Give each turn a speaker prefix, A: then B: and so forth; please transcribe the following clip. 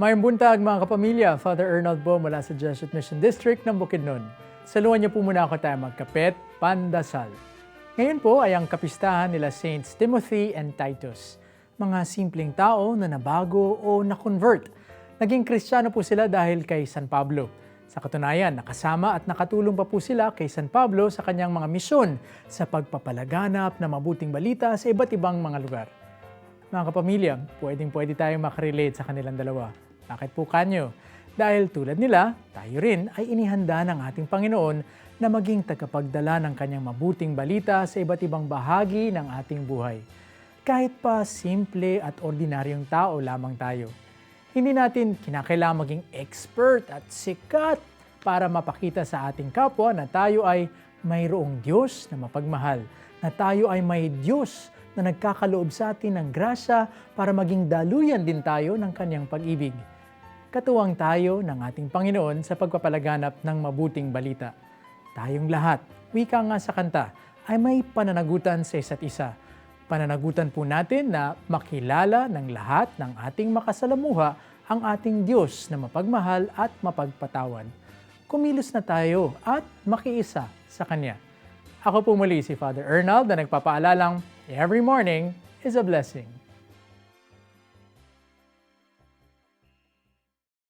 A: Mayang buntag mga kapamilya, Father Arnold po mula sa Jesuit Mission District ng Bukidnon. Saluhan niyo po muna ako tayo magkapit, pandasal. Ngayon po ay ang kapistahan nila Saints Timothy and Titus. Mga simpleng tao na nabago o na-convert. Naging kristyano po sila dahil kay San Pablo. Sa katunayan, nakasama at nakatulong pa po sila kay San Pablo sa kanyang mga misyon sa pagpapalaganap na mabuting balita sa iba't ibang mga lugar. Mga kapamilya, pwedeng pwede tayong makarelate sa kanilang dalawa. Bakit po kanyo? Dahil tulad nila, tayo rin ay inihanda ng ating Panginoon na maging tagapagdala ng kanyang mabuting balita sa iba't ibang bahagi ng ating buhay. Kahit pa simple at ordinaryong tao lamang tayo. Hindi natin kinakailangan maging expert at sikat para mapakita sa ating kapwa na tayo ay mayroong Diyos na mapagmahal, na tayo ay may Diyos na nagkakaloob sa atin ng grasya para maging daluyan din tayo ng kanyang pag-ibig. Katuwang tayo ng ating Panginoon sa pagpapalaganap ng mabuting balita. Tayong lahat, wika nga sa kanta, ay may pananagutan sa isa't isa. Pananagutan po natin na makilala ng lahat ng ating makasalamuha ang ating Diyos na mapagmahal at mapagpatawad. Kumilos na tayo at makiisa sa Kanya. Ako po muli si Father Ernald na nagpapaalalang every morning is a blessing.